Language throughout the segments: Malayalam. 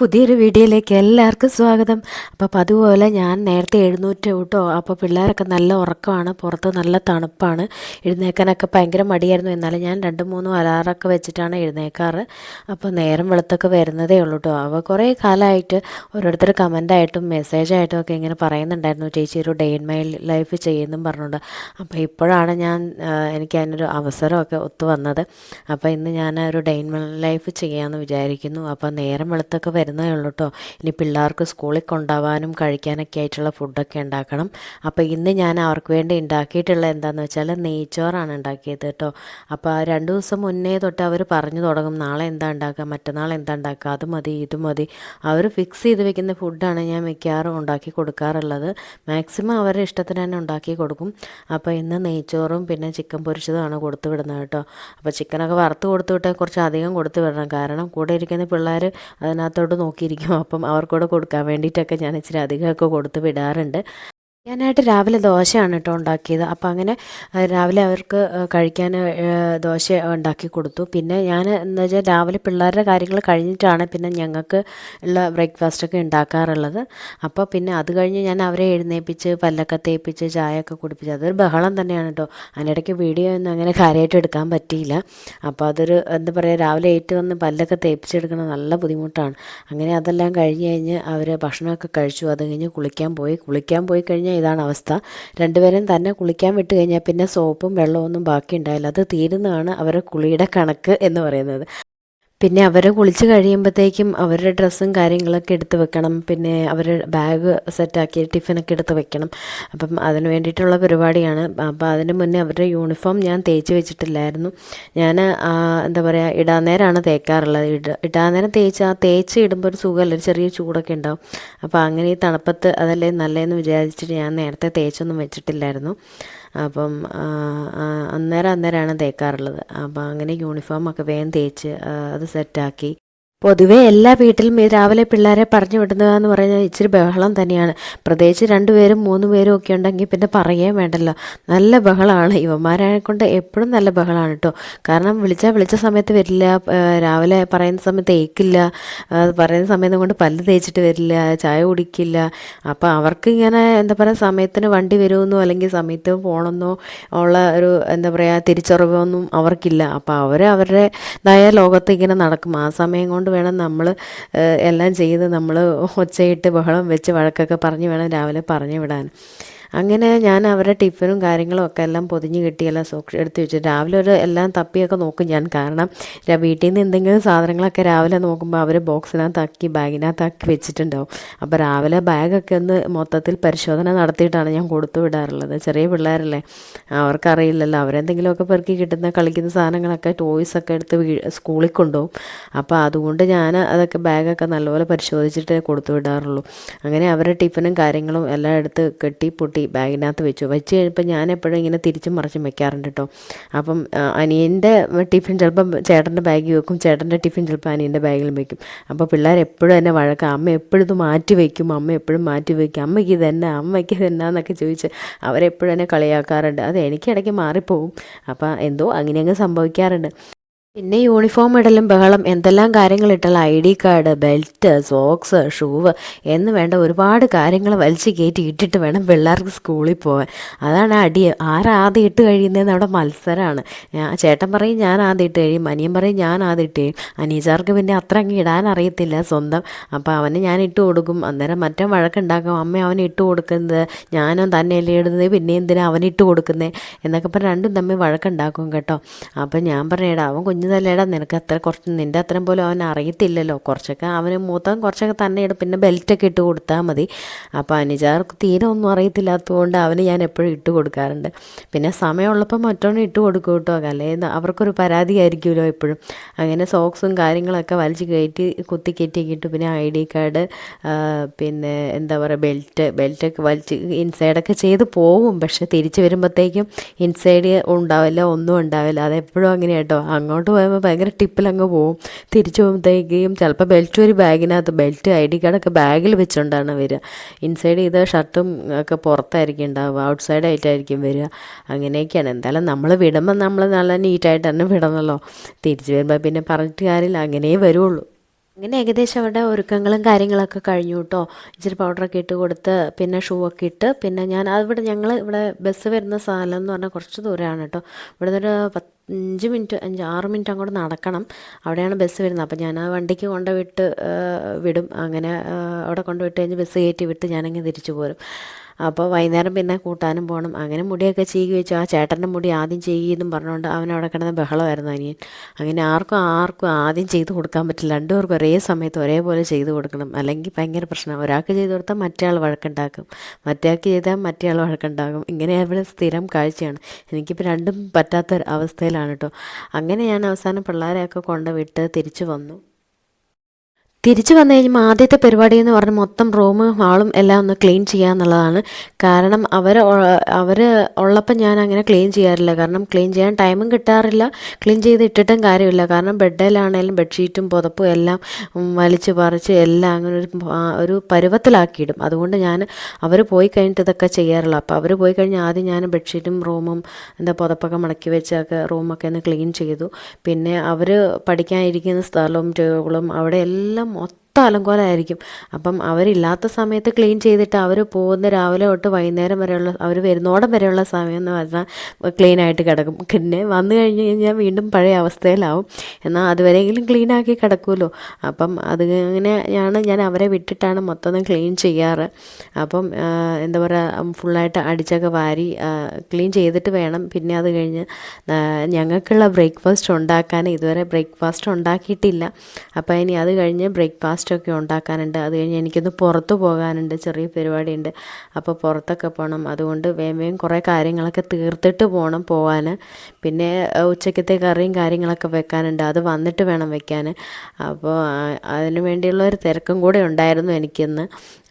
പുതിയൊരു വീഡിയോയിലേക്ക് എല്ലാവർക്കും സ്വാഗതം. അപ്പോൾ അതുപോലെ ഞാൻ നേരത്തെ എഴുന്നൂറ്റ് കേട്ടോ അപ്പോൾ പിള്ളേരൊക്കെ നല്ല ഉറക്കമാണ് പുറത്ത് നല്ല തണുപ്പാണ്. എഴുന്നേക്കാനൊക്കെ ഭയങ്കര മടിയായിരുന്നു. എന്നാലും ഞാൻ രണ്ട് മൂന്നും അലാറൊക്കെ വെച്ചിട്ടാണ് എഴുന്നേക്കാറ്. അപ്പോൾ നേരം വെളുത്തൊക്കെ വരുന്നതേ ഉള്ളൂ കേട്ടോ അപ്പോൾ കുറേ കാലമായിട്ട് ഓരോരുത്തർ കമന്റായിട്ടും മെസ്സേജായിട്ടും ഒക്കെ ഇങ്ങനെ പറയുന്നുണ്ടായിരുന്നു. ചേച്ചി ഒരു ഡേ ഇൻ മൈ ലൈഫ് ചെയ്യുന്നതും പറഞ്ഞുകൊണ്ട്. അപ്പോൾ ഇപ്പോഴാണ് ഞാൻ എനിക്ക് അതിനൊരു അവസരമൊക്കെ ഒത്തു വന്നത് അപ്പോൾ ഇന്ന് ഞാൻ ഒരു ഡേ ഇൻ മൈ ലൈഫ് ചെയ്യാമെന്ന് വിചാരിക്കുന്നു. അപ്പോൾ നേരം വെളുത്തൊക്കെ വരുന്നേ ഉള്ളൂ കേട്ടോ ഇനി പിള്ളേർക്ക് സ്കൂളിൽ കൊണ്ടുപോകാനും കഴിക്കാനൊക്കെ ആയിട്ടുള്ള ഫുഡൊക്കെ ഉണ്ടാക്കണം. അപ്പോൾ ഇന്ന് ഞാൻ അവർക്ക് വേണ്ടി ഉണ്ടാക്കിയിട്ടുള്ള എന്താണെന്ന് വെച്ചാൽ നെയ്ച്ചോറാണ് ഉണ്ടാക്കിയത് കേട്ടോ അപ്പോൾ രണ്ട് ദിവസം മുന്നേ തൊട്ട് അവർ പറഞ്ഞു തുടങ്ങും നാളെ എന്താ ഉണ്ടാക്കുക? മറ്റന്നാൾ എന്താ ഉണ്ടാക്കുക? അത് മതി ഇത് മതി. അവർ ഫിക്സ് ചെയ്ത് വെക്കുന്ന ഫുഡാണ് ഞാൻ മിക്കവാറും ഉണ്ടാക്കി കൊടുക്കാറുള്ളത്. മാക്സിമം അവരുടെ ഇഷ്ടത്തിന് തന്നെ ഉണ്ടാക്കി കൊടുക്കും. അപ്പോൾ ഇന്ന് നെയ്ച്ചോറും പിന്നെ ചിക്കൻ പൊരിച്ചതുമാണ് കൊടുത്തു വിടുന്നത് കേട്ടോ അപ്പോൾ ചിക്കനൊക്കെ വറുത്ത് കൊടുത്തു വിട്ടാൽ കുറച്ച് അധികം കൊടുത്തു വിടണം. കാരണം കൂടെ ഇരിക്കുന്ന പിള്ളേർ അതിനകത്തോട്ട് നോക്കിയിരിക്കും അപ്പം അവർക്കൂടെ കൊടുക്കാൻ വേണ്ടിയിട്ടൊക്കെ ഞാൻ ഇച്ചിരി അധികമൊക്കെ കൊടുത്ത് വിടാറുണ്ട്. ഞാനായിട്ട് രാവിലെ ദോശയാണ് കേട്ടോ ഉണ്ടാക്കിയത്. അപ്പോൾ അങ്ങനെ രാവിലെ അവർക്ക് കഴിക്കാൻ ദോശ ഉണ്ടാക്കി കൊടുത്തു. പിന്നെ ഞാൻ എന്താ വെച്ചാൽ രാവിലെ പിള്ളേരുടെ കാര്യങ്ങൾ കഴിഞ്ഞിട്ടാണ് പിന്നെ ഞങ്ങൾക്ക് ഉള്ള ബ്രേക്ക്ഫാസ്റ്റൊക്കെ ഉണ്ടാക്കാറുള്ളത്. അപ്പോൾ പിന്നെ അത് കഴിഞ്ഞ് ഞാൻ അവരെ എഴുന്നേപ്പിച്ച് പല്ലൊക്കെ തേപ്പിച്ച് ചായയൊക്കെ കുടിപ്പിച്ച് അതൊരു ബഹളം തന്നെയാണ് കേട്ടോ. അതിനിടയ്ക്ക് വീഡിയോ ഒന്നും അങ്ങനെ കാര്യമായിട്ട് എടുക്കാൻ പറ്റിയില്ല. അപ്പോൾ അതൊരു എന്താ പറയുക രാവിലെ ഏറ്റു വന്ന് പല്ലൊക്കെ തേപ്പിച്ചെടുക്കണം നല്ല ബുദ്ധിമുട്ടാണ്. അങ്ങനെ അതെല്ലാം കഴിഞ്ഞ് കഴിഞ്ഞ് അവർ ഭക്ഷണമൊക്കെ കഴിച്ചു. അത് കഴിഞ്ഞ് കുളിക്കാൻ പോയി. കുളിക്കാൻ പോയി കഴിഞ്ഞാൽ ഇതാണ് അവസ്ഥ. രണ്ടുപേരും തന്നെ കുളിക്കാൻ വിട്ട് കഴിഞ്ഞാൽ പിന്നെ സോപ്പും വെള്ളമൊന്നും ബാക്കി ഉണ്ടായില്ല അത് തീരുന്നതാണ് അവരുടെ കുളിയുടെ കണക്ക് എന്ന് പറയുന്നത്. പിന്നെ അവരെ കുളിച്ച് കഴിയുമ്പോഴത്തേക്കും അവരുടെ ഡ്രസ്സും കാര്യങ്ങളൊക്കെ എടുത്ത് വെക്കണം. പിന്നെ അവരുടെ ബാഗ് സെറ്റാക്കി ടിഫിനൊക്കെ എടുത്ത് വെക്കണം. അപ്പം അതിന് വേണ്ടിയിട്ടുള്ള പരിപാടിയാണ്. അപ്പോൾ അതിന് മുന്നേ അവരുടെ യൂണിഫോം ഞാൻ തേച്ച് വെച്ചിട്ടില്ലായിരുന്നു. ഞാൻ എന്താ പറയുക ഇടാൻ നേരമാണ് തേക്കാറുള്ളത്. ഇട ഇടാൻ നേരം തേച്ച് ആ തേച്ച് ഇടുമ്പോൾ ഒരു സുഖമല്ല ഒരു ചെറിയ ചൂടൊക്കെ ഉണ്ടാവും. അപ്പോൾ അങ്ങനെ ഈ തണുപ്പത്ത് അതല്ലേ നല്ലതെന്ന് വിചാരിച്ചിട്ട് ഞാൻ നേരത്തെ തേച്ചൊന്നും വെച്ചിട്ടില്ലായിരുന്നു. അപ്പം അന്നേരം അന്നേരമാണ് തേക്കാറുള്ളത്. അപ്പം അങ്ങനെ യൂണിഫോമൊക്കെ വേഗം തേച്ച് അത് സെറ്റാക്കി പൊതുവേ എല്ലാ വീട്ടിലും ഈ രാവിലെ പിള്ളേരെ പറഞ്ഞു വിടുന്നതെന്ന് പറഞ്ഞാൽ ഇച്ചിരി ബഹളം തന്നെയാണ്. പ്രത്യേകിച്ച് രണ്ടുപേരും മൂന്ന് പേരും ഒക്കെ ഉണ്ടെങ്കിൽ പിന്നെ പറയുകയും വേണ്ടല്ലോ. നല്ല ബഹളമാണ് ഇവന്മാരെ കൊണ്ട് എപ്പോഴും നല്ല ബഹളമാണ് കേട്ടോ കാരണം വിളിച്ചാൽ വിളിച്ച സമയത്ത് വരില്ല രാവിലെ പറയുന്ന സമയത്ത് ഏക്കില്ല പറയുന്ന സമയത്ത് കൊണ്ട് പല്ല് തേച്ചിട്ട് വരില്ല ചായ കുടിക്കില്ല. അപ്പോൾ അവർക്ക് ഇങ്ങനെ എന്താ പറയുക സമയത്തിന് വണ്ടി വരുമെന്നോ അല്ലെങ്കിൽ സമയത്ത് പോകണമെന്നോ ഉള്ള ഒരു എന്താ പറയുക തിരിച്ചറിവൊന്നും അവർക്കില്ല. അപ്പോൾ അവർ അവരുടെ അവരുടേതായ ലോകത്ത് ഇങ്ങനെ നടക്കും. ആ സമയം കൊണ്ട് വേണം നമ്മൾ എല്ലാം ചെയ്ത് നമ്മൾ ഒച്ചയിട്ട് ബഹളം വെച്ച് വഴക്കൊക്കെ പറഞ്ഞ് വേണം രാവിലെ പറഞ്ഞു വിടാൻ. അങ്ങനെ ഞാൻ അവരുടെ ടിഫിനും കാര്യങ്ങളും ഒക്കെ എല്ലാം പൊതിഞ്ഞ് കിട്ടിയെല്ലാം സൂക്ഷി എടുത്ത് വെച്ചു. രാവിലെ ഒരു എല്ലാം തപ്പിയൊക്കെ നോക്കും ഞാൻ. കാരണം വീട്ടിൽ നിന്ന് എന്തെങ്കിലും സാധനങ്ങളൊക്കെ രാവിലെ നോക്കുമ്പോൾ അവർ ബോക്സിനകത്താക്കി ബാഗിനകത്താക്കി വെച്ചിട്ടുണ്ടാവും. അപ്പോൾ രാവിലെ ബാഗൊക്കെ ഒന്ന് മൊത്തത്തിൽ പരിശോധന നടത്തിയിട്ടാണ് ഞാൻ കൊടുത്തു വിടാറുള്ളത്. ചെറിയ പിള്ളേരല്ലേ അവർക്കറിയില്ലല്ലോ. അവരെന്തെങ്കിലുമൊക്കെ പെറുക്കി കിട്ടുന്ന കളിക്കുന്ന സാധനങ്ങളൊക്കെ ടോയ്സൊക്കെ എടുത്ത് സ്കൂളിൽ കൊണ്ടുപോകും. അപ്പോൾ അതുകൊണ്ട് ഞാൻ അതൊക്കെ ബാഗൊക്കെ നല്ലപോലെ പരിശോധിച്ചിട്ടേ കൊടുത്തു വിടാറുള്ളൂ. അങ്ങനെ അവരുടെ ടിഫിനും കാര്യങ്ങളും എല്ലാം എടുത്ത് കെട്ടി പൊട്ടി ബാഗിനകത്ത് വെച്ചു. വെച്ച് കഴിഞ്ഞപ്പോൾ ഞാൻ എപ്പോഴും ഇങ്ങനെ തിരിച്ചും മറിച്ചും വെക്കാറുണ്ട് കേട്ടോ അപ്പം അനിയന്റെ ടിഫിൻ ചിലപ്പം ചേട്ടന്റെ ബാഗിൽ വെക്കും. ചേട്ടന്റെ ടിഫിൻ ചിലപ്പോൾ അനിയന്റെ ബാഗിലും വെക്കും. അപ്പോൾ പിള്ളേർ എപ്പോഴും എന്നെ വഴക്കാം അമ്മ എപ്പോഴും ഇത് മാറ്റി വയ്ക്കും അമ്മ എപ്പോഴും മാറ്റി വയ്ക്കും അമ്മയ്ക്ക് ഇത് എന്നാ അമ്മയ്ക്ക് ഇത് എന്നാന്നൊക്കെ ചോദിച്ച് അവരെപ്പോഴും എന്നെ കളിയാക്കാറുണ്ട്. അത് എനിക്കിടയ്ക്ക് മാറിപ്പോവും. അപ്പോൾ എന്തോ അങ്ങനെ അങ്ങ് സംഭവിക്കാറുണ്ട്. പിന്നെ യൂണിഫോം ഇടലും ബഹളം എന്തെല്ലാം കാര്യങ്ങൾ ഇട്ടാൽ I D card belt socks shoe എന്ന് വേണ്ട ഒരുപാട് കാര്യങ്ങൾ വലിച്ചു കയറ്റി ഇട്ടിട്ട് വേണം പിള്ളേർക്ക് സ്കൂളിൽ പോകാൻ അതാണ് അടി. ആരാദ്യം ഇട്ട് കഴിയുന്നതെന്ന് അവിടെ മത്സരമാണ് ചേട്ടൻ പറയും ഞാൻ ആദ്യം ഇട്ട് കഴിയും. അനിയൻ പറയും ഞാൻ ആദ്യം ഇട്ട് കഴിയും. അനീച്ചാർക്ക് പിന്നെ അത്ര അങ്ങ് ഇടാൻ അറിയത്തില്ല സ്വന്തം. അപ്പോൾ അവന് ഞാൻ ഇട്ട് കൊടുക്കും. അന്നേരം മറ്റേ വഴക്കുണ്ടാക്കും അമ്മ അവന് ഇട്ട് കൊടുക്കുന്നത് ഞാനും തന്നെയല്ലേ ഇടുന്നത് പിന്നെ എന്തിനാ അവൻ കൊടുക്കുന്നത് എന്നൊക്കെ പറഞ്ഞ് രണ്ടും തമ്മിൽ വഴക്കുണ്ടാക്കും കേട്ടോ. അപ്പോൾ ഞാൻ പറയടാ അവൻ കുഞ്ഞു തല്ലേടാ നിനക്ക് അത്ര കുറച്ച് നിന്റെ അത്രയും പോലും അവൻ അറിയത്തില്ലല്ലോ. കുറച്ചൊക്കെ അവന് മൂത്തം കുറച്ചൊക്കെ തന്നെ ഇട പിന്നെ ബെൽറ്റൊക്കെ ഇട്ട് കൊടുത്താൽ മതി. അപ്പോൾ അനുജാർക്ക് തീരെ ഒന്നും അറിയത്തില്ലാത്തതുകൊണ്ട് അവന് ഞാൻ എപ്പോഴും ഇട്ട് കൊടുക്കാറുണ്ട്. പിന്നെ സമയമുള്ളപ്പോൾ മറ്റവന് ഇട്ട് കൊടുക്കും കേട്ടോ. അല്ലേ അവർക്കൊരു പരാതിയായിരിക്കുമല്ലോ എപ്പോഴും. അങ്ങനെ സോക്സും കാര്യങ്ങളൊക്കെ വലിച്ച് കയറ്റി കുത്തി കയറ്റിക്കിട്ട് പിന്നെ ഐ ഡി കാർഡ് പിന്നെ എന്താ പറയുക ബെൽറ്റ് ബെൽറ്റൊക്കെ വലിച്ച് ഇൻസൈഡൊക്കെ ചെയ്ത് പോകും. പക്ഷെ തിരിച്ച് വരുമ്പോഴത്തേക്കും ഇൻസൈഡ് ഉണ്ടാവില്ല ഒന്നും ഉണ്ടാവില്ല. അതെപ്പോഴും അങ്ങനെ കേട്ടോ. അങ്ങോട്ട് അങ്ങോട്ട് പോയപ്പോൾ ഭയങ്കര ടിപ്പിലങ്ങ് പോവും. തിരിച്ചു പോകുമ്പോഴത്തേക്കും ചിലപ്പോൾ ബെൽറ്റ് ഒരു ബാഗിനകത്ത് ബെൽറ്റ് ഐ ഡി കാർഡൊക്കെ ബാഗിൽ വെച്ചുകൊണ്ടാണ് വരിക ഇൻസൈഡ് ചെയ്ത ഷർട്ടും ഒക്കെ പുറത്തായിരിക്കും ഉണ്ടാവുക. ഔട്ട് സൈഡ് ആയിട്ടായിരിക്കും വരിക അങ്ങനെയൊക്കെയാണ്. എന്തായാലും നമ്മൾ വിടുമ്പോൾ നമ്മൾ നല്ല നീറ്റായിട്ട് തന്നെ വിടണമല്ലോ തിരിച്ചു വരുമ്പോൾ പിന്നെ പറഞ്ഞിട്ട് കാര്യമില്ല. അങ്ങനെയേ വരുള്ളൂ. അങ്ങനെ ഏകദേശം അവിടെ ഒരുക്കങ്ങളും കാര്യങ്ങളൊക്കെ കഴിഞ്ഞു കേട്ടോ. ഇച്ചിരി പൗഡറൊക്കെ ഇട്ട് കൊടുത്ത് പിന്നെ ഷൂ ഒക്കെ ഇട്ട് പിന്നെ ഞാൻ അവിടെ ഞങ്ങൾ ഇവിടെ ബസ് വരുന്ന സ്ഥലം എന്ന് പറഞ്ഞാൽ കുറച്ച് ദൂരമാണ് കേട്ടോ. ഇവിടെ നിന്നൊരു അഞ്ച് മിനിറ്റ് അഞ്ച് ആറ് മിനിറ്റ് അങ്ങോട്ട് നടക്കണം. അവിടെയാണ് ബസ് വരുന്നത്. അപ്പോൾ ഞാൻ ആ വണ്ടിക്ക് കൊണ്ട് വിട്ട് വിടും. അങ്ങനെ അവിടെ കൊണ്ട് വിട്ട് കഴിഞ്ഞ് ബസ് കയറ്റി വിട്ട് ഞാനങ്ങ് തിരിച്ചു പോരും. അപ്പോൾ വൈകുന്നേരം പിന്നെ കൂട്ടാനും പോകണം അങ്ങനെ മുടിയൊക്കെ ചീകി വെച്ചു. ആ ചേട്ടന്റെ മുടി ആദ്യം ചെയ്യുമെന്നും പറഞ്ഞുകൊണ്ട് അവൻ അവിടെ കിടന്ന ബഹളമായിരുന്നു അനിയൻ. അങ്ങനെ ആർക്കും ആർക്കും ആദ്യം ചെയ്ത് കൊടുക്കാൻ പറ്റില്ല. രണ്ടുപേർക്കും ഒരേ സമയത്ത് ഒരേപോലെ ചെയ്ത് കൊടുക്കണം. അല്ലെങ്കിൽ ഭയങ്കര പ്രശ്നമാണ് ഒരാൾക്ക് ചെയ്ത് കൊടുത്താൽ മറ്റേ ആൾ വഴക്കുണ്ടാക്കും. മറ്റേയാൾക്ക് ചെയ്താൽ മറ്റേ ആൾ വഴക്കുണ്ടാകും ഇങ്ങനെ അവിടെ സ്ഥിരം കാഴ്ചയാണ്. എനിക്കിപ്പോൾ രണ്ടും പറ്റാത്ത അവസ്ഥയിലാണ് കേട്ടോ അങ്ങനെ ഞാൻ അവസാനം പിള്ളേരെയൊക്കെ കൊണ്ട് വിട്ട് തിരിച്ചു വന്നു. തിരിച്ചു വന്നു കഴിയുമ്പോൾ ആദ്യത്തെ പരിപാടി എന്ന് പറഞ്ഞ് മൊത്തം റൂമും ഹാളും എല്ലാം ഒന്ന് ക്ലീൻ ചെയ്യുക എന്നുള്ളതാണ് കാരണം അവർ അവർ ഉള്ളപ്പോൾ ഞാൻ അങ്ങനെ ക്ലീൻ ചെയ്യാറില്ല. കാരണം ക്ലീൻ ചെയ്യാൻ ടൈമും കിട്ടാറില്ല. ക്ലീൻ ചെയ്ത് ഇട്ടിട്ടും കാര്യമില്ല. കാരണം ബെഡിലാണേലും ബെഡ്ഷീറ്റും പുതപ്പും എല്ലാം വലിച്ചു പറിച്ച് എല്ലാം അങ്ങനെ ഒരു ഒരു പരുവത്തിലാക്കിയിടും. അതുകൊണ്ട് ഞാൻ അവർ പോയി കഴിഞ്ഞിട്ട് ഇതൊക്കെ ചെയ്യാറുള്ളൂ. അപ്പോൾ അവർ പോയി കഴിഞ്ഞാൽ ആദ്യം ഞാൻ ബെഡ്ഷീറ്റും റൂമും എന്താ പുതപ്പൊക്കെ മടക്കി വെച്ചൊക്കെ റൂമൊക്കെ ഒന്ന് ക്ലീൻ ചെയ്തു. പിന്നെ അവർ പഠിക്കാനിരിക്കുന്ന സ്ഥലവും ടേബിളും അവിടെ എല്ലാം 思って മൊത്തം അലങ്കോലമായിരിക്കും അപ്പം അവരില്ലാത്ത സമയത്ത് ക്ലീൻ ചെയ്തിട്ട് അവർ പോകുന്ന രാവിലെ തൊട്ട് വൈകുന്നേരം വരെയുള്ള അവർ വരുന്നോടം വരെയുള്ള സമയം എന്ന് പറഞ്ഞാൽ ക്ലീൻ ആയിട്ട് കിടക്കും. പിന്നെ വന്നു കഴിഞ്ഞ് കഴിഞ്ഞാൽ വീണ്ടും പഴയ അവസ്ഥയിലാവും. എന്നാൽ അതുവരെയെങ്കിലും ക്ലീൻ ആക്കി കിടക്കുമല്ലോ. അപ്പം അത് അങ്ങനെയാണ് ഞാൻ അവരെ വിട്ടിട്ടാണ് മൊത്തം ക്ലീൻ ചെയ്യാറ്. അപ്പം എന്താ പറയുക ഫുള്ളായിട്ട് അടിച്ചൊക്കെ വാരി ക്ലീൻ ചെയ്തിട്ട് വേണം. പിന്നെ അത് കഴിഞ്ഞ് ഞങ്ങൾക്കുള്ള ബ്രേക്ക്ഫാസ്റ്റ് ഉണ്ടാക്കാൻ ഇതുവരെ ബ്രേക്ക്ഫാസ്റ്റ് ഉണ്ടാക്കിയിട്ടില്ല. അപ്പോൾ ഇനി അത് കഴിഞ്ഞ് ബ്രേക്ക്ഫാസ്റ്റ് ഒക്കെ ഉണ്ടാക്കാനുണ്ട്. അത് കഴിഞ്ഞ് എനിക്കൊന്ന് പുറത്ത് പോകാനുണ്ട്. ചെറിയ പരിപാടിയുണ്ട്. അപ്പോൾ പുറത്തൊക്കെ പോകണം. അതുകൊണ്ട് വേഗം കുറേ കാര്യങ്ങളൊക്കെ തീർത്തിട്ട് പോകണം പോകാൻ പിന്നെ ഉച്ചക്കത്തെ കറിയും കാര്യങ്ങളൊക്കെ വെക്കാനുണ്ട്. അത് വന്നിട്ട് വേണം വെക്കാൻ അപ്പോൾ അതിന് വേണ്ടിയുള്ള ഒരു തിരക്കും കൂടെ ഉണ്ടായിരുന്നു എനിക്കിന്ന്.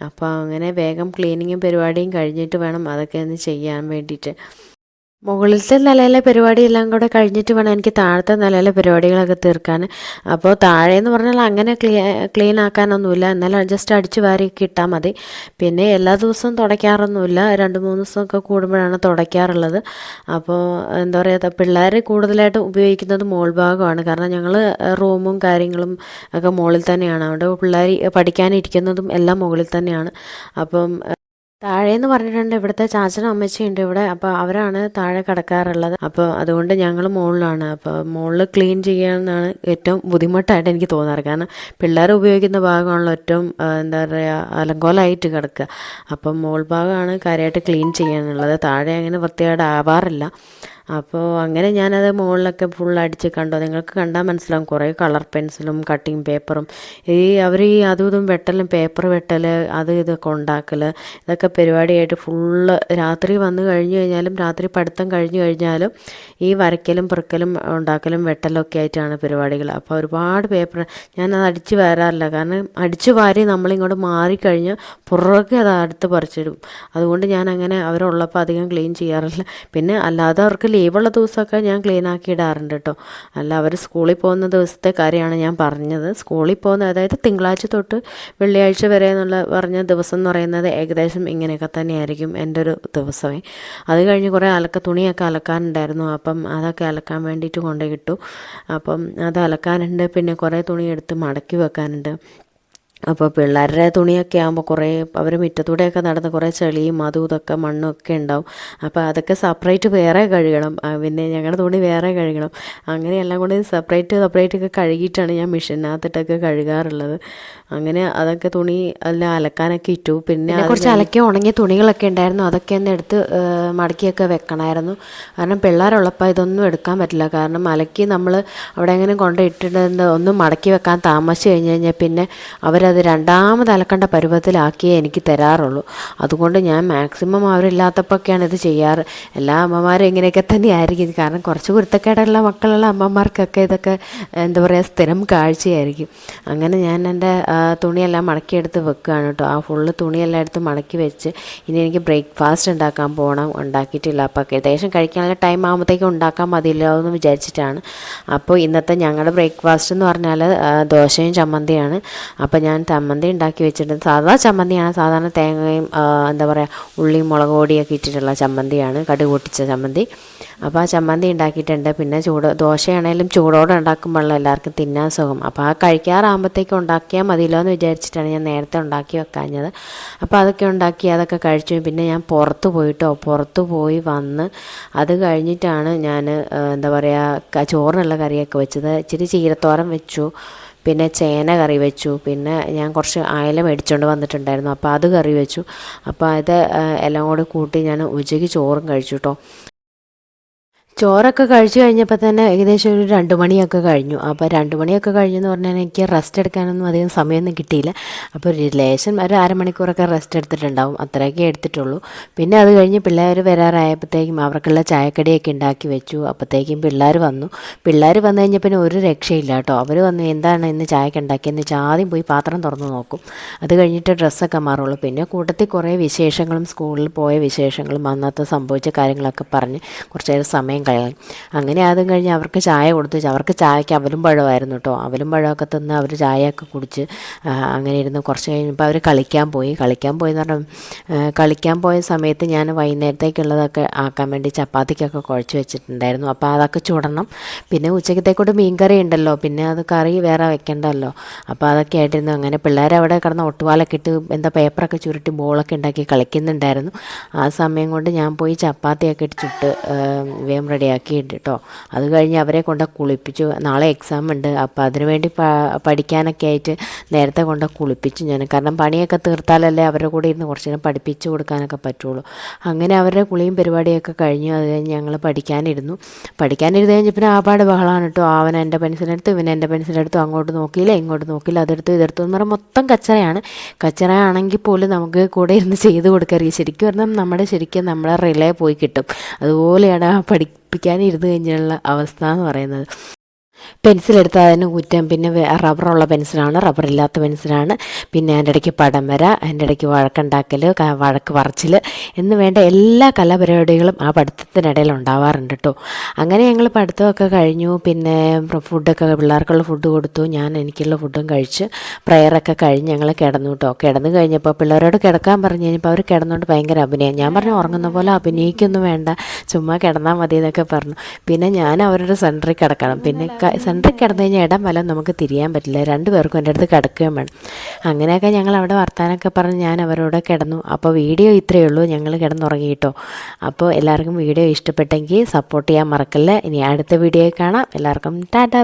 അപ്പോൾ അങ്ങനെ വേഗം ക്ലീനിങ്ങും പരിപാടിയും കഴിഞ്ഞിട്ട് വേണം അതൊക്കെ ഒന്ന് ചെയ്യാൻ വേണ്ടിയിട്ട്. മുകളിലത്തെ നിലയിലെ പരിപാടിയെല്ലാം കൂടെ കഴിഞ്ഞിട്ട് വേണം എനിക്ക് താഴത്തെ നിലയിലെ പരിപാടികളൊക്കെ തീർക്കാൻ. അപ്പോൾ താഴെ എന്ന് പറഞ്ഞാൽ അങ്ങനെ ക്ലീ ക്ലീൻ ആക്കാനൊന്നുമില്ല. എന്നാലും ജസ്റ്റ് അടിച്ച് വാരിയൊക്കെ ഇട്ടാൽ മതി. പിന്നെ എല്ലാ ദിവസവും തുടയ്ക്കാറൊന്നുമില്ല. രണ്ട് മൂന്ന് ദിവസമൊക്കെ കൂടുമ്പോഴാണ് തുടയ്ക്കാറുള്ളത്. അപ്പോൾ എന്താ പറയുക പിള്ളേർ കൂടുതലായിട്ട് ഉപയോഗിക്കുന്നത് മോൾ ഭാഗമാണ്. കാരണം ഞങ്ങൾ റൂമും കാര്യങ്ങളും ഒക്കെ മുകളിൽ തന്നെയാണ്. അവിടെ പിള്ളേർ പഠിക്കാനിരിക്കുന്നതും എല്ലാം മുകളിൽ തന്നെയാണ്. അപ്പം താഴേന്ന് പറഞ്ഞിട്ടുണ്ട് ഇവിടുത്തെ ചാച്ചനും അമ്മച്ചിയുണ്ട് ഇവിടെ. അപ്പോൾ അവരാണ് താഴെ കിടക്കാറുള്ളത്. അപ്പോൾ അതുകൊണ്ട് ഞങ്ങൾ മുകളിലാണ് അപ്പോൾ മുകളിൽ ക്ലീൻ ചെയ്യാനാണ് ഏറ്റവും ബുദ്ധിമുട്ടായിട്ട് എനിക്ക് തോന്നാറ്. കാരണം പിള്ളേർ ഉപയോഗിക്കുന്ന ഭാഗമാണല്ലോ ഏറ്റവും എന്താ പറയുക അലങ്കോലമായിട്ട് കിടക്കുക. അപ്പം മുകൾ ഭാഗമാണ് കാര്യമായിട്ട് ക്ലീൻ ചെയ്യാനുള്ളത്. താഴെ അങ്ങനെ വൃത്തിയായിട്ട് ആവാറില്ല അപ്പോൾ അങ്ങനെ ഞാനത് മുകളിലൊക്കെ ഫുൾ അടിച്ച് കണ്ടു. നിങ്ങൾക്ക് കണ്ടാൽ മനസ്സിലാവും കുറേ കളർ പെൻസിലും കട്ടിങ് പേപ്പറും ഈ അവർ ഈ അതും ഇതും വെട്ടലും പേപ്പർ വെട്ടൽ അത് ഇതൊക്കെ ഉണ്ടാക്കൽ ഇതൊക്കെ പരിപാടിയായിട്ട് ഫുള്ള് രാത്രി വന്നു കഴിഞ്ഞു കഴിഞ്ഞാലും രാത്രി പഠിത്തം കഴിഞ്ഞു കഴിഞ്ഞാലും ഈ വരയ്ക്കലും പെറുക്കലും ഉണ്ടാക്കലും വെട്ടലും ഒക്കെ ആയിട്ടാണ് പരിപാടികൾ അപ്പോൾ ഒരുപാട് പേപ്പർ ഞാനത് അടിച്ച് വരാറില്ല. കാരണം അടിച്ച് വാരി നമ്മളിങ്ങോട്ട് മാറിക്കഴിഞ്ഞ് പുറകെ അത് അടുത്ത് പറിച്ചിടും. അതുകൊണ്ട് ഞാൻ അങ്ങനെ അവരുള്ളപ്പോൾ അധികം ക്ലീൻ ചെയ്യാറില്ല. പിന്നെ അല്ലാതെ അവർക്ക് ലീവുള്ള ദിവസമൊക്കെ ഞാൻ ക്ലീൻ ആക്കി ഇടാറുണ്ട് കേട്ടോ. അല്ല അവർ സ്കൂളിൽ പോകുന്ന ദിവസത്തെ കാര്യമാണ് ഞാൻ പറഞ്ഞത്. സ്കൂളിൽ പോകുന്ന അതായത് തിങ്കളാഴ്ച തൊട്ട് വെള്ളിയാഴ്ച വരെ എന്നുള്ള പറഞ്ഞ ദിവസം എന്ന് പറയുന്നത് ഏകദേശം ഇങ്ങനെയൊക്കെ തന്നെയായിരിക്കും എന്റെ ഒരു ദിവസമേ. അത് കഴിഞ്ഞ് കുറേ അലക്ക തുണിയൊക്കെ അലക്കാനുണ്ടായിരുന്നു. അപ്പം അതൊക്കെ അലക്കാൻ വേണ്ടിയിട്ട് കൊണ്ടുപോയിട്ടു അപ്പം അത് അലക്കാനുണ്ട്. പിന്നെ കുറേ തുണി എടുത്ത് മടക്കി വെക്കാനുണ്ട്. അപ്പോൾ പിള്ളേരുടെ തുണിയൊക്കെ ആകുമ്പോൾ കുറേ അവർ മുറ്റത്തൂടെയൊക്കെ നടന്ന് കുറേ ചെളിയും അതും ഇതൊക്കെ മണ്ണും ഒക്കെ ഉണ്ടാവും. അപ്പോൾ അതൊക്കെ സെപ്പറേറ്റ് വേറെ കഴുകണം. പിന്നെ ഞങ്ങളുടെ തുണി വേറെ കഴുകണം. അങ്ങനെ എല്ലാം കൂടി സെപ്പറേറ്റ് സെപ്പറേറ്റ് ഒക്കെ കഴുകിയിട്ടാണ് ഞാൻ മെഷീനകത്തിട്ടൊക്കെ കഴുകാറുള്ളത്. അങ്ങനെ അതൊക്കെ തുണി എല്ലാം അലക്കാനൊക്കെ ഇട്ടു. പിന്നെ കുറച്ച് അലക്കി ഉണങ്ങിയ തുണികളൊക്കെ ഉണ്ടായിരുന്നു. അതൊക്കെ ഒന്ന് എടുത്ത് മടക്കിയൊക്കെ വെക്കണമായിരുന്നു കാരണം പിള്ളേരുള്ളപ്പോൾ ഇതൊന്നും എടുക്കാൻ പറ്റില്ല. കാരണം അലക്കി നമ്മൾ അവിടെ എങ്ങനെ കൊണ്ട് ഒന്ന് ഒന്നും മടക്കി വെക്കാൻ താമസിച്ച് കഴിഞ്ഞ് കഴിഞ്ഞാൽ പിന്നെ അവർ അവരത് രണ്ടാമത് അലക്കണ്ട പരുവത്തിലാക്കിയേ എനിക്ക് തരാറുള്ളൂ. അതുകൊണ്ട് ഞാൻ മാക്സിമം അവരില്ലാത്തപ്പോഴൊക്കെയാണ് ഇത് ചെയ്യാറ്. എല്ലാ അമ്മമാരും ഇങ്ങനെയൊക്കെ തന്നെ തന്നെയായിരിക്കും. കാരണം കുറച്ച് കുരുത്തക്കേടുള്ള മക്കളുള്ള അമ്മമാർക്കൊക്കെ ഇതൊക്കെ എന്താ പറയുക സ്ഥിരം കാഴ്ചയായിരിക്കും. അങ്ങനെ ഞാൻ എന്റെ തുണിയെല്ലാം മടക്കിയെടുത്ത് വെക്കുകയാണ് കേട്ടോ. ആ ഫുള്ള് തുണിയെല്ലാം എടുത്ത് മടക്കി വെച്ച് ഇനി എനിക്ക് ബ്രേക്ക്ഫാസ്റ്റ് ഉണ്ടാക്കാൻ പോകണം ഉണ്ടാക്കിയിട്ടില്ല. അപ്പോൾ ഏകദേശം കഴിക്കാനുള്ള ടൈം ആകുമ്പോഴത്തേക്കും ഉണ്ടാക്കാൻ മതിയല്ലോ എന്ന് വിചാരിച്ചിട്ടാണ്. അപ്പോൾ ഇന്നത്തെ ഞങ്ങളുടെ ബ്രേക്ക്ഫാസ്റ്റ് എന്ന് പറഞ്ഞാൽ ദോശയും ചമ്മന്തിയാണ്. അപ്പോൾ ഞാൻ ചമ്മന്തി ഉണ്ടാക്കി വെച്ചിട്ടുണ്ട്. സാധാ ചമ്മന്തിയാണ്. സാധാരണ തേങ്ങയും എന്താ പറയുക ഉള്ളിയും മുളക് പൊടിയൊക്കെ ഇട്ടിട്ടുള്ള ചമ്മന്തിയാണ്. കടുക് പൊട്ടിച്ച ചമ്മന്തി. അപ്പോൾ ആ ചമ്മന്തി ഉണ്ടാക്കിയിട്ടുണ്ട്. പിന്നെ ചൂട് ദോശയാണേലും ചൂടോടെ ഉണ്ടാക്കുമ്പോഴല്ല എല്ലാവർക്കും തിന്നാൻ സുഖം. അപ്പോൾ ആ കഴിക്കാറാകുമ്പോഴത്തേക്കും ഉണ്ടാക്കിയാൽ മതിയല്ലോ എന്ന് വിചാരിച്ചിട്ടാണ് ഞാൻ നേരത്തെ ഉണ്ടാക്കി വെക്കാഞ്ഞത്. അപ്പോൾ അതൊക്കെ ഉണ്ടാക്കി അതൊക്കെ കഴിച്ചു. പിന്നെ ഞാൻ പുറത്ത് പോയിട്ടോ പുറത്ത് പോയി വന്ന് അത് കഴിഞ്ഞിട്ടാണ് ഞാൻ എന്താ പറയുക ചോറിനുള്ള കറിയൊക്കെ വെച്ചത്. ഇച്ചിരി ചീരത്തോരൻ വെച്ചു. പിന്നെ ചേന കറി വെച്ചു. പിന്നെ ഞാൻ കുറച്ച് അയല മേടിച്ചുകൊണ്ട് വന്നിട്ടുണ്ടായിരുന്നു. അപ്പോൾ അത് കറി വെച്ചു. അപ്പോൾ അത് എല്ലാം കൂടി കൂട്ടി ഞാൻ ഉച്ചയ്ക്ക് ചോറും കഴിച്ചു കേട്ടോ ചോറൊക്കെ കഴിച്ചു കഴിഞ്ഞപ്പോൾ തന്നെ ഏകദേശം ഒരു രണ്ട് മണിയൊക്കെ കഴിഞ്ഞു. അപ്പോൾ രണ്ട് മണിയൊക്കെ കഴിഞ്ഞെന്ന് പറഞ്ഞാൽ എനിക്ക് റെസ്റ്റ് എടുക്കാനൊന്നും അധികം സമയമൊന്നും കിട്ടിയില്ല. അപ്പോൾ ഒരു ലേശം ഒരു അരമണിക്കൂറൊക്കെ റെസ്റ്റ് എടുത്തിട്ടുണ്ടാവും. അത്രയൊക്കെ എടുത്തിട്ടുള്ളൂ. പിന്നെ അത് കഴിഞ്ഞ് പിള്ളേർ വരാറായപ്പോഴത്തേക്കും അവർക്കുള്ള ചായക്കടിയൊക്കെ ഉണ്ടാക്കി വെച്ചു. അപ്പോഴത്തേക്കും പിള്ളേർ വന്നു. പിള്ളേർ വന്നു കഴിഞ്ഞാൽ പിന്നെ ഒരു രക്ഷയില്ല കേട്ടോ. അവർ വന്നു എന്താണ് ഇന്ന് ചായക്ക് ഉണ്ടാക്കിയെന്ന് വെച്ചാൽ ആദ്യം പോയി പാത്രം തുറന്നു നോക്കും. അത് കഴിഞ്ഞിട്ട് ഡ്രസ്സൊക്കെ മാറുള്ളൂ. പിന്നെ കൂട്ടത്തിൽ കുറേ വിശേഷങ്ങളും സ്കൂളിൽ പോയ വിശേഷങ്ങളും അന്നത്തെ സംഭവിച്ച കാര്യങ്ങളൊക്കെ പറഞ്ഞ് കുറച്ചേരം സമയം കളയും അങ്ങനെ അതും കഴിഞ്ഞ് അവർക്ക് ചായ കൊടുത്തു. അവർക്ക് ചായക്ക് അവലും പഴമായിരുന്നു കേട്ടോ. അവലും പഴമൊക്കെ തന്ന് അവർ ചായയൊക്കെ കുടിച്ച് അങ്ങനെ ഇരുന്ന് കുറച്ച് കഴിഞ്ഞപ്പോൾ അവർ കളിക്കാൻ പോയി. കളിക്കാൻ പോയെന്ന് പറഞ്ഞാൽ കളിക്കാൻ പോയ സമയത്ത് ഞാൻ വൈകുന്നേരത്തേക്കുള്ളതൊക്കെ ആക്കാൻ വേണ്ടി ചപ്പാത്തിക്കൊക്കെ കുഴച്ച് വെച്ചിട്ടുണ്ടായിരുന്നു. അപ്പോൾ അതൊക്കെ ചുടണം. പിന്നെ ഉച്ചക്കത്തേക്കൂടെ മീൻകറി ഉണ്ടല്ലോ. പിന്നെ അത് കറി വേറെ വെക്കണ്ടല്ലോ. അപ്പോൾ അതൊക്കെ ആയിട്ടിരുന്നു. അങ്ങനെ പിള്ളേർ അവിടെ കിടന്ന് ഒട്ടുപാലൊക്കെ ഇട്ട് എന്താ പേപ്പറൊക്കെ ചുരുട്ടി ബോളൊക്കെ ഉണ്ടാക്കി കളിക്കുന്നുണ്ടായിരുന്നു. ആ സമയം കൊണ്ട് ഞാൻ പോയി ചപ്പാത്തിയൊക്കെ ഇട്ട് ചുട്ട് വേം റെഡിയാക്കി കേട്ടോ അത് കഴിഞ്ഞ് അവരെ കൊണ്ട് കുളിപ്പിച്ചു. നാളെ എക്സാം ഉണ്ട്. അപ്പോൾ അതിനുവേണ്ടി പഠിക്കാനൊക്കെ ആയിട്ട് നേരത്തെ കൊണ്ട് കുളിപ്പിച്ചു ഞാൻ. കാരണം പണിയൊക്കെ തീർത്താലല്ലേ അവരുടെ കൂടെ ഇരുന്ന് കുറച്ച് നേരം പഠിപ്പിച്ചു കൊടുക്കാനൊക്കെ പറ്റുള്ളൂ. അങ്ങനെ അവരുടെ കുളിയും പരിപാടിയൊക്കെ കഴിഞ്ഞു. അത് കഴിഞ്ഞ് ഞങ്ങൾ പഠിക്കാനിരുന്നു. പഠിക്കാനിരുന്ന് കഴിഞ്ഞപ്പോൾ ആപാട് ബഹളമാണ് കേട്ടോ അവൻ എന്റെ പെൻസിലെടുത്തു ഇവൻ എന്റെ പെൻസിലെടുത്തു അങ്ങോട്ട് നോക്കിയില്ല ഇങ്ങോട്ട് നോക്കിയില്ല. അതെടുത്ത് ഇതെടുത്തു എന്ന് പറഞ്ഞാൽ മൊത്തം കച്ചറയാണ്. കച്ചറയാണെങ്കിൽ പോലും നമുക്ക് കൂടെ ഇരുന്ന് ചെയ്ത് കൊടുക്കറിയാം ശരിക്കും പറഞ്ഞാൽ നമ്മുടെ ശരിക്കും നമ്മളെ റിലേ പോയി കിട്ടും. അതുപോലെയാണ് ആ പഠിപ്പിക്കാനിരുന്ന് കഴിഞ്ഞുള്ള അവസ്ഥ എന്ന് പറയുന്നത്. പെൻസിലെടുത്താൽ അതിന് കുറ്റം പിന്നെ റബ്ബറുള്ള പെൻസിലാണ്. റബ്ബറില്ലാത്ത പെൻസിലാണ്. പിന്നെ അതിന്റെ ഇടയ്ക്ക് പടം വര അതിന്റെ ഇടയ്ക്ക് വഴക്കുണ്ടാക്കൽ വഴക്ക് പറച്ചിൽ എന്ന് വേണ്ട എല്ലാ കലാപരിപാടികളും ആ പഠിത്തത്തിനിടയിൽ ഉണ്ടാവാറുണ്ട് കേട്ടോ അങ്ങനെ ഞങ്ങൾ പഠിത്തമൊക്കെ കഴിഞ്ഞു. പിന്നെ ഫുഡൊക്കെ പിള്ളേർക്കുള്ള ഫുഡ് കൊടുത്തു. ഞാൻ എനിക്കുള്ള ഫുഡും കഴിച്ച് പ്രയറൊക്കെ കഴിഞ്ഞ് ഞങ്ങൾ കിടന്നു കേട്ടോ കിടന്നു കഴിഞ്ഞപ്പോൾ പിള്ളേരോട് കിടക്കാൻ പറഞ്ഞു കഴിഞ്ഞപ്പോൾ അവർ കിടന്നുകൊണ്ട് ഭയങ്കര അഭിനയം. ഞാൻ പറഞ്ഞു ഉറങ്ങുന്ന പോലെ അഭിനയിക്കൊന്നും വേണ്ട. ചുമ്മാ കിടന്നാൽ മതി എന്നൊക്കെ പറഞ്ഞു. പിന്നെ ഞാൻ അവരുടെ സെന്ററിൽ കിടക്കണം. പിന്നെ സെന്ററിൽ കിടന്നു കഴിഞ്ഞാൽ ഇടം വല്ല നമുക്ക് തിരിയാൻ പറ്റില്ല. രണ്ട് പേർക്കും എന്റെ അടുത്ത് കിടക്കുകയും വേണം. അങ്ങനെയൊക്കെ ഞങ്ങൾ അവിടെ വർത്താനൊക്കെ പറഞ്ഞ് ഞാൻ അവരോട് കിടന്നു. അപ്പോൾ വീഡിയോ ഇത്രയേ ഉള്ളൂ. ഞങ്ങൾ കിടന്നുറങ്ങിയിട്ടോ അപ്പോൾ എല്ലാവർക്കും വീഡിയോ ഇഷ്ടപ്പെട്ടെങ്കിൽ സപ്പോർട്ട് ചെയ്യാൻ മറക്കല്ല. ഇനി അടുത്ത വീഡിയോ കാണാം. എല്ലാവർക്കും ടാറ്റാ